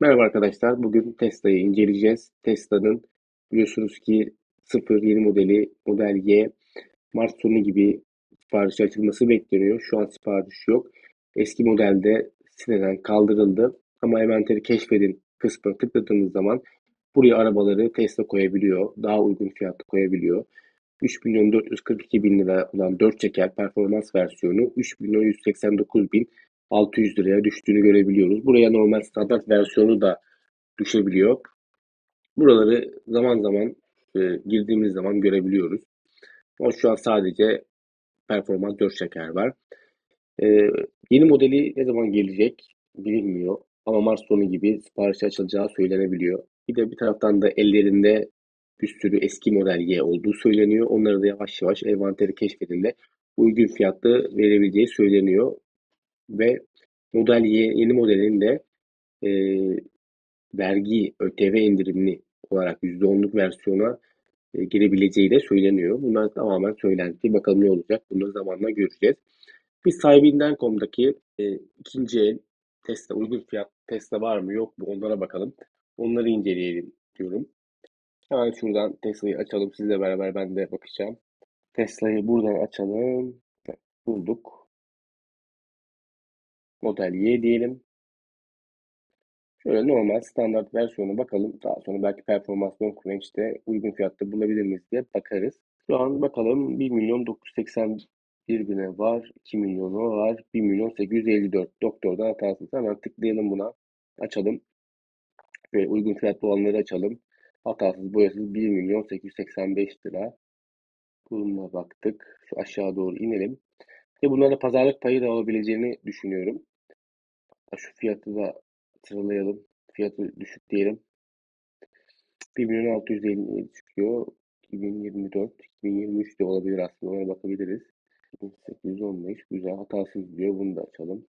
Merhaba arkadaşlar. Bugün Tesla'yı inceleyeceğiz. Tesla'nın biliyorsunuz ki 0 yeni modeli Model Y Mart sonu gibi sipariş açılması bekleniyor. Şu an sipariş yok. Eski modelde siteden kaldırıldı. Ama envanteri keşfedin kısmına tıkladığınız zaman buraya arabaları Tesla koyabiliyor. Daha uygun fiyatlı koyabiliyor. 3 milyon 442 bin lira olan 4 çeker performans versiyonu 3 milyon 189 bin 600 liraya düştüğünü görebiliyoruz. Buraya normal standart versiyonu da düşebiliyor. Buraları zaman zaman e, girdiğimiz zaman görebiliyoruz. Ama şu an sadece performans 4 şeker var. E, yeni modeli ne zaman gelecek bilinmiyor. Ama Mart sonu gibi sipariş açılacağı söylenebiliyor. Bir de bir taraftan da ellerinde bir sürü eski model Y olduğu söyleniyor. Onları da yavaş yavaş envanteri keşfedinde uygun fiyatlı verebileceği söyleniyor. Ve Model yeni modelin de e, vergi ÖTV indirimli olarak %10'luk versiyona e, girebileceği de söyleniyor. Bunlar tamamen söylenti. Bakalım ne olacak? Bunu zamanla göreceğiz. Biz sahibinden.com'daki e, ikinci el Tesla uygun fiyat Tesla var mı yok mu onlara bakalım. Onları inceleyelim diyorum. Hemen şuradan Tesla'yı açalım. Sizle beraber ben de bakacağım. Tesla'yı buradan açalım. Bulduk. Model Y diyelim. Şöyle normal standart versiyonu bakalım. Daha sonra belki performans long uygun fiyatta bulabilir miyiz diye bakarız. Şu an bakalım 1 milyon 981 bine var. 2 milyonu var. 1 milyon 854. Doktordan hatasız. Hemen tıklayalım buna. Açalım. Ve uygun fiyatlı olanları açalım. Hatasız boyasız 1 milyon 885 lira. Bununla baktık. Şu aşağı doğru inelim. Ve bunlarda pazarlık payı da olabileceğini düşünüyorum. Şu fiyatı da sıralayalım. Fiyatı düşük diyelim. 1 milyon 650 çıkıyor. 2024, 2023 de olabilir aslında. Ona bakabiliriz. 815 güzel hatasız diyor. Bunu da açalım.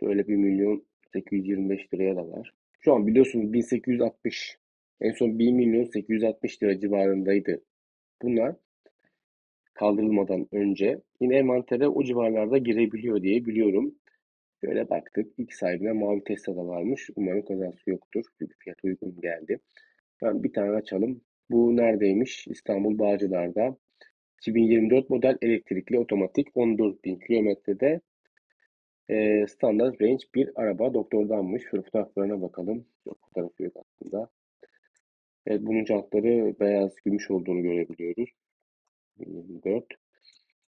Şöyle 1 milyon 825 liraya da var. Şu an biliyorsunuz 1860 en son 1 milyon 860 lira civarındaydı. Bunlar kaldırılmadan önce yine envantere o civarlarda girebiliyor diye biliyorum. Böyle baktık. İlk sahibine mavi Tesla da varmış. Umarım kazası yoktur. Çünkü fiyat uygun geldi. Ben bir tane açalım. Bu neredeymiş? İstanbul Bağcılar'da. 2024 model elektrikli otomatik 14.000 kilometrede e, standart range bir araba doktordanmış. Şöyle fotoğraflarına bakalım. Yok fotoğrafı yok aslında. Evet bunun jantları beyaz gümüş olduğunu görebiliyoruz. 24.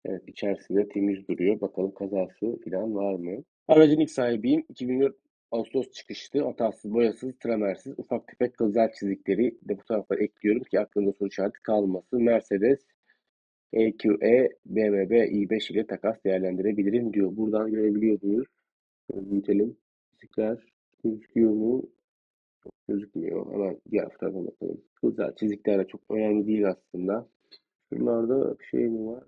Evet içerisinde temiz duruyor. Bakalım kazası falan var mı? Aracın ilk sahibiyim. 2004 Ağustos çıkıştı. Hatasız, boyasız, tramersiz, ufak tefek kılcal çizikleri de bu tarafa ekliyorum ki aklımda soru işareti kalmasın. Mercedes EQE BMW i5 ile takas değerlendirebilirim diyor. Buradan görebiliyor muyuz? Büyütelim. Çizikler gözüküyor mu? Çok gözükmüyor. Hemen diğer tarafa bakalım. Kılcal çizikler de çok önemli değil aslında. Şuralarda bir şey mi var?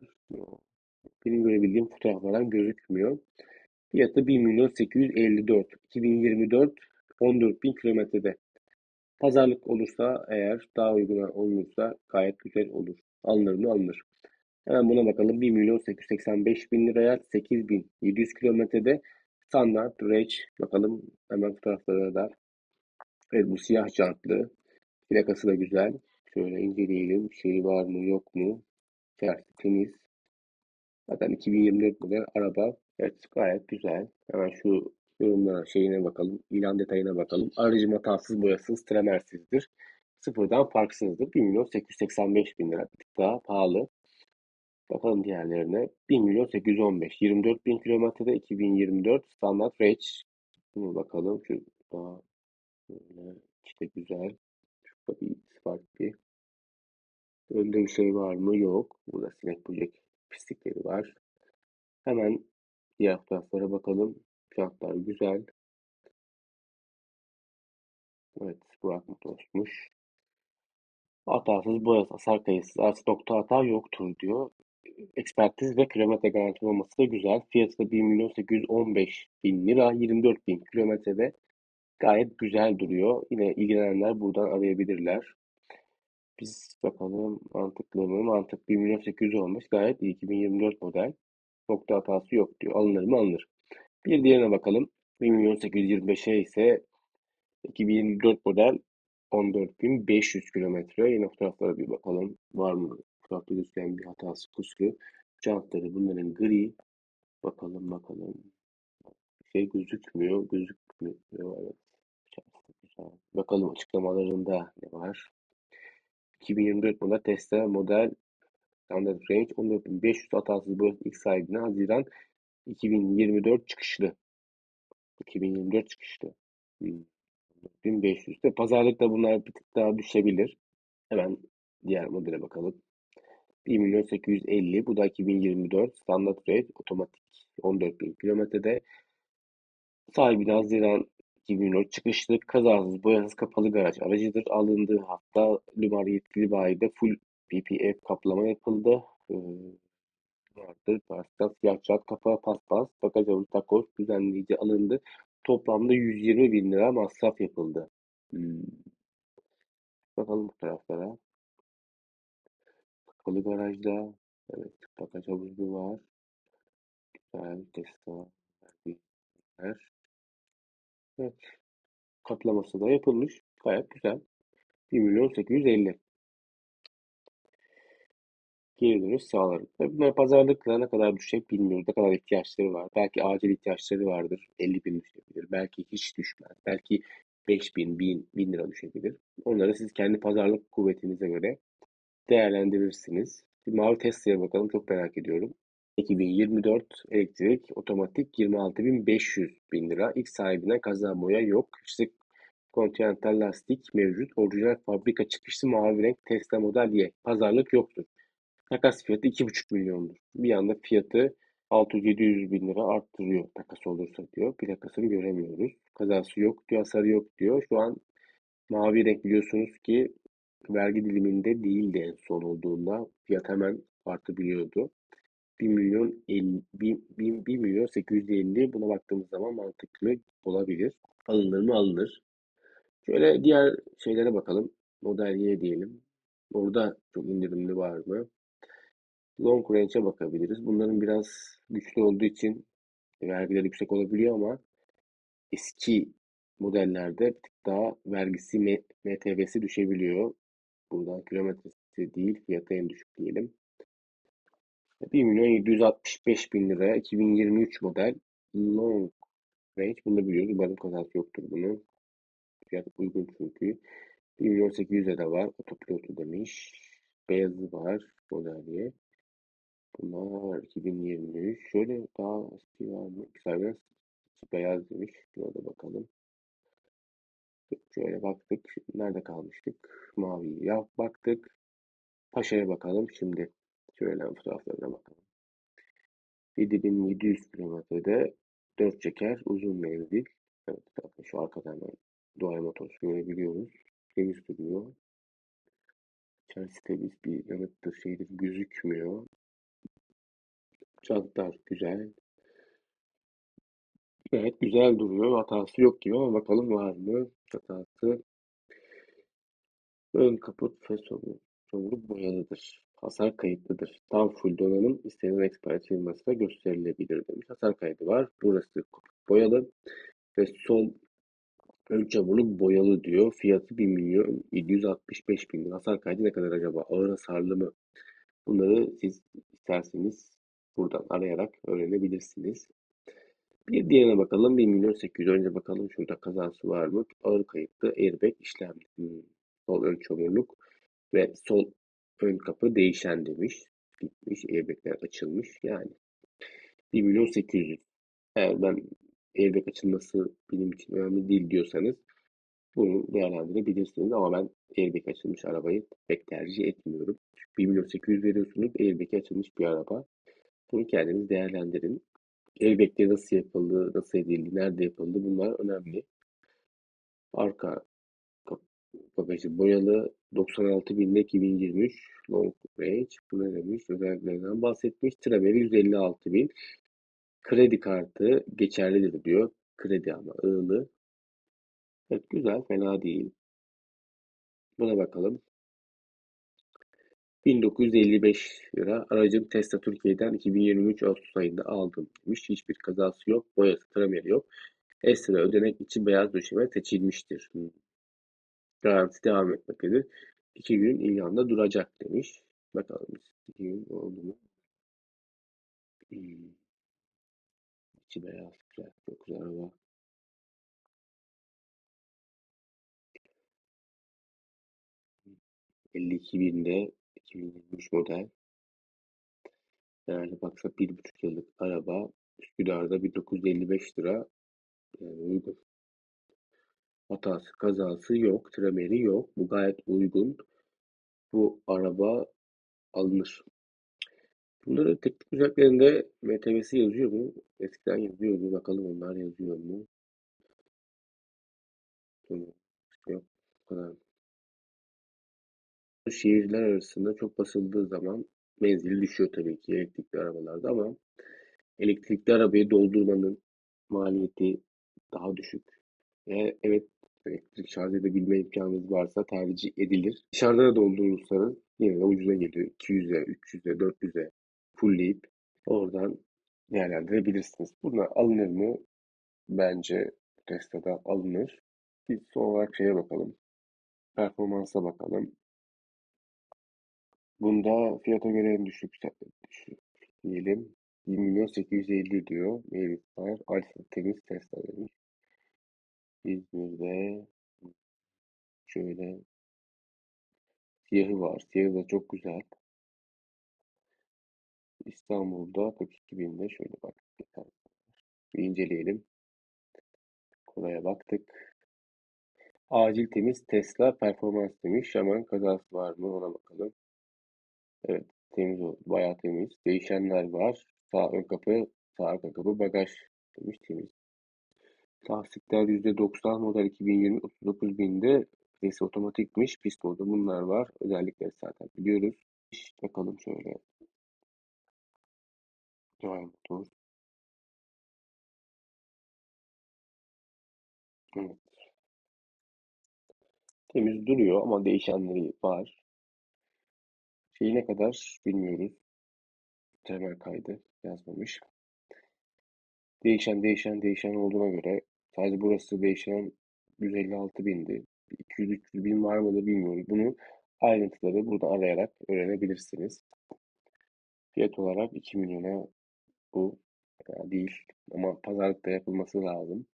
Benim görebildiğim fotoğraflardan gözükmüyor. Fiyatı 1 milyon 854. 2024 14 bin kilometrede. Pazarlık olursa eğer daha uygun olursa gayet güzel olur. Alınır mı alınır. Hemen buna bakalım. 1 milyon 885 bin liraya 8 bin 700 kilometrede standart range. Bakalım hemen fotoğraflara da. Evet bu siyah jantlı. Plakası da güzel. Şöyle inceleyelim. Şey var mı yok mu? İçerisi temiz. Zaten 2024 model araba. Evet gayet güzel. Hemen şu yorumlara şeyine bakalım. İlan detayına bakalım. Aracım hatasız boyasız tremersizdir. Sıfırdan farksızdır. 1 milyon 885 bin lira. Bir tık daha pahalı. Bakalım diğerlerine. 1 milyon 815. 24 bin kilometrede 2024 standart range. Bunu bakalım. Şu daha böyle işte güzel. Şurada bir farklı. Önde bir şey var mı? Yok. Burada sinek böcek pislikleri var. Hemen diğer taraflara bakalım. Fiyatlar güzel. Evet, Burak Mutos'muş. Hatasız boyası, hasar kayıtsız, artı nokta hata yoktur diyor. Ekspertiz ve kilometre garanti olması da güzel. Fiyatı da 1 milyon 815 bin lira, 24 bin kilometrede gayet güzel duruyor. Yine ilgilenenler buradan arayabilirler. Biz bakalım mantıklı mı? Mantık 1 milyon 800 olmuş. Gayet iyi. 2024 model. Nokta hatası yok diyor. Alınır mı? Alınır. Bir diğerine bakalım. 1 milyon 825'e ise 2024 model 14.500 kilometre. Yine fotoğraflara bir bakalım. Var mı? Fotoğrafta gözüken bir hatası, kusuru. Jantları bunların gri. Bakalım bakalım. Şey gözükmüyor. Gözükmüyor. Evet. Bakalım açıklamalarında ne var? 2024 model Tesla model Standard Range 14.500 hatasız boyası ilk sahibine Haziran 2024 çıkışlı. 2024 çıkışlı. Hmm. 1500. De pazarlıkta bunlar bir tık daha düşebilir. Hemen diğer modele bakalım. 1 milyon 850. Bu da 2024 standart rate otomatik 14.000 kilometrede. Sahibi Haziran 2024 çıkışlı kazasız boyasız kapalı garaj aracıdır. Alındığı hafta Lumar yetkili bayide full PPF kaplama yapıldı. Ee, vardır. Paspas, siyah çat, kapağı paspas, bagaj avucu takoz, düzenleyici alındı. Toplamda 120 bin lira masraf yapıldı. Hmm. Bakalım bu taraflara. Kapalı garajda. Evet, bagaj havuzu var. Güzel, Tesla. Evet. Kaplaması da yapılmış. Gayet güzel. 1 milyon 850. Geri dönüş sağlarım. Tabii bunlar pazarlıkla ne kadar düşecek bilmiyoruz. Ne kadar ihtiyaçları var. Belki acil ihtiyaçları vardır. 50 bin düşebilir. Belki hiç düşmez. Belki 5 bin, 1000, 1000 lira düşebilir. Onları siz kendi pazarlık kuvvetinize göre değerlendirirsiniz. Bir mavi Tesla'ya bakalım. Çok merak ediyorum. 2024 elektrik otomatik 26.500 bin lira. İlk sahibinden kaza boya yok. İşte Continental lastik mevcut. Orijinal fabrika çıkışlı mavi renk Tesla Model Y. Pazarlık yoktur. Takas fiyatı 2,5 milyondur. Bir anda fiyatı 600-700 bin lira arttırıyor takas olursa diyor. Plakasını göremiyoruz. Kazası yok diyor, hasarı yok diyor. Şu an mavi renk biliyorsunuz ki vergi diliminde değildi en son olduğunda. Fiyat hemen artabiliyordu. 1 milyon 50, 1, 1, 1 milyon 850 buna baktığımız zaman mantıklı olabilir. Alınır mı alınır. Şöyle diğer şeylere bakalım. Model Y diyelim. Orada çok indirimli var mı? Long range'e bakabiliriz. Bunların biraz güçlü olduğu için vergileri yüksek olabiliyor ama eski modellerde bir tık daha vergisi MTV'si düşebiliyor. Buradan kilometresi değil fiyatı en düşük diyelim. 1 milyon 765 bin lira 2023 model long range bunu biliyoruz. Umarım kazası yoktur bunun. Fiyat uygun çünkü. 1 milyon 800'e de var. Otopilotu demiş. Beyazı var modeliye. Bunlar 2023. Şöyle daha eski var mı? Güzel beyaz demiş. Buna bakalım. Şöyle baktık. Nerede kalmıştık? Mavi ya baktık. Paşa'ya bakalım şimdi. Şöyle fotoğraflarına bakalım. 7700 kilometrede 4 çeker uzun menzil. Evet zaten şu arkadan Doğal Motors görebiliyoruz. Temiz duruyor. İçerisi temiz bir yanıttır şeydir gözükmüyor. Jantlar güzel. Evet güzel duruyor. Hatası yok gibi ama bakalım var mı hatası. Ön kaput ve somuruk boyalıdır. Hasar kayıtlıdır. Tam full donanım istenen ekspert firmasına gösterilebilir demiş. Hasar kaydı var. Burası boyalı ve sol ön çamurluk boyalı diyor. Fiyatı 1 milyon 765 bin. Hasar kaydı ne kadar acaba? Ağır hasarlı mı? Bunları siz isterseniz buradan arayarak öğrenebilirsiniz. Bir diğerine bakalım. 1 milyon 800 önce bakalım şurada kazası var mı? Ağır kayıtlı airbag işlemli. Hmm. Sol ön çamurluk ve sol ön kapı değişen demiş. Gitmiş. Airbagler açılmış. Yani 1 milyon 800. Eğer ben airbag açılması benim için önemli değil diyorsanız bunu değerlendirebilirsiniz. Ama ben airbag açılmış arabayı pek tercih etmiyorum. 1 milyon 800 veriyorsunuz. Airbag açılmış bir araba. Bunu kendiniz değerlendirin. Airbag'leri nasıl yapıldı, nasıl edildi, nerede yapıldı bunlar önemli. Arka bagajı boyalı 96 binde 2023 long range bu ne demiş özelliklerinden bahsetmiş. Traveri 156 bin. Kredi kartı geçerlidir diyor. Kredi ama ığlı. Evet güzel fena değil. Buna bakalım. 1955 lira. Aracım Tesla Türkiye'den 2023 Ağustos ayında aldım demiş. Hiçbir kazası yok. Boyası trameri yok. Ekstra ödenek için beyaz döşeme seçilmiştir. Hmm. Garanti devam etmektedir. İki gün ilanda duracak demiş. Bakalım iki gün oldu mu? Hmm. İçi beyaz. Güzel. Çok araba. ...52 binde 2023 model. Herhalde baksa bir buçuk yıllık araba Üsküdar'da 1955 lira yani uygun. Hatası, kazası yok, tremeri yok. Bu gayet uygun. Bu araba alınır. Bunların teknik özelliklerinde MTV'si yazıyor mu? Eskiden yazıyordu. Bakalım onlar yazıyor mu? Yok. Bu kadar. Şehirler arasında çok basıldığı zaman menzili düşüyor tabii ki elektrikli arabalarda ama elektrikli arabayı doldurmanın maliyeti daha düşük. Eğer evet elektrik şarj edebilme imkanınız varsa tercih edilir. Dışarıda da doldurursanız yine de ucuza geliyor. 200'e, 300'e, 400'e fullleyip oradan değerlendirebilirsiniz. Bunlar alınır mı? Bence Tesla'da alınır. Biz son olarak şeye bakalım. Performansa bakalım. Bunda fiyata göre en düşük, düşük diyelim. 1 milyon 850 diyor. Var. Alfa temiz Tesla demiş. İzmir'de şöyle siyahı var. Siyahı da çok güzel. İstanbul'da 42 binde şöyle bak. Bir inceleyelim. Kolaya baktık. Acil temiz Tesla performans demiş. Hemen kazası var mı ona bakalım. Evet temiz oldu. Bayağı temiz. Değişenler var. Sağ ön kapı, sağ arka kapı, bagaj demiş temiz. Lastikler %90 model 2020 39 binde vitesi otomatikmiş. Pist modu bunlar var. Özellikleri zaten biliyoruz. Bakalım şöyle. Devam motor. Evet. Temiz duruyor ama değişenleri var. Şeyi ne kadar bilmiyoruz. Temel kaydı yazmamış. Değişen değişen değişen olduğuna göre sadece burası değişen 156 bindi. 200-300 bin var mı da bilmiyorum. Bunu ayrıntıları burada arayarak öğrenebilirsiniz. Fiyat olarak 2 milyona bu değil ama pazarlıkta yapılması lazım.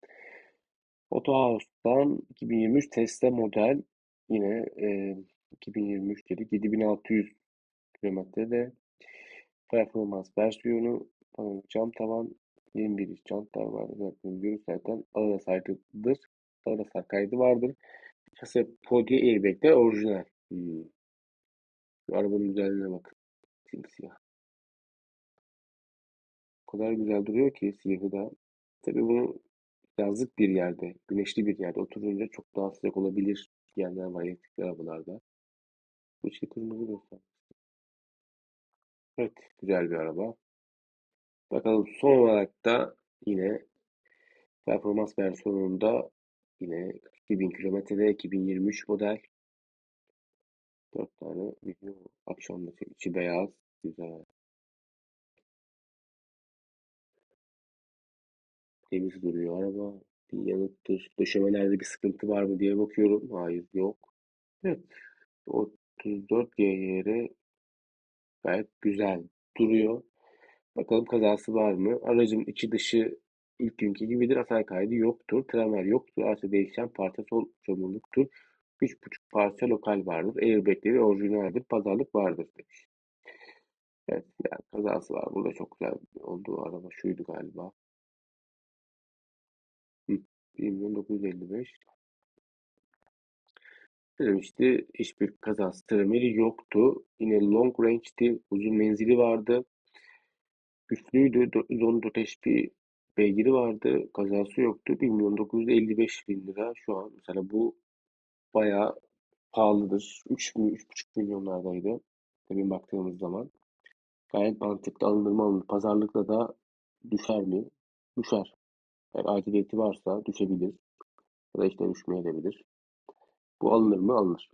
Autohouse'dan 2023 Tesla model yine e, 2023 dedik 7600 kilometrede performans versiyonu cam tavan 21 inç. Zaten biliyoruz zaten ağır hasarlıdır. Ağır hasar kaydı vardır. Şase podya airbag'ler orijinal. Hmm. Şu arabanın güzelliğine bakın. Simsiyah. O kadar güzel duruyor ki siyahı da. Tabii bunu yazlık bir yerde, güneşli bir yerde oturunca çok daha sıcak olabilir diyenler var elektrikli arabalarda. Bu içi kırmızı göster. Evet, güzel bir araba. Bakalım son olarak da yine performans versiyonunda yine 2000 kilometrede 2023 model. 4 tane video akşamda içi beyaz güzel. Temiz duruyor araba. Bir yanıktır. Döşemelerde bir sıkıntı var mı diye bakıyorum. Hayır yok. Evet. 34 GHR gayet güzel duruyor Bakalım kazası var mı? Aracın içi dışı ilk günkü gibidir. Hasar kaydı yoktur. Tramer yoktur. Artı değişen parça sol çamurluktur. 3,5 parça lokal vardır. Airbagleri orijinaldir. Pazarlık vardır demiş. Evet yani kazası var. Burada çok güzel olduğu araba şuydu galiba. Hı, 1955. Demişti hiçbir kazası trameri yoktu. Yine long range'ti. Uzun menzili vardı. Güçlüydü. 114 HP beygiri vardı. Kazası yoktu. 1 milyon 955 bin lira. Şu an mesela bu bayağı pahalıdır. 3 3,5 milyonlardaydı. Tabii baktığımız zaman. Gayet mantıklı alınır mı alınır. Pazarlıkta da düşer mi? Düşer. Eğer aciliyeti varsa düşebilir. Ya da işte düşmeyebilir. Bu alınır mı? Alınır.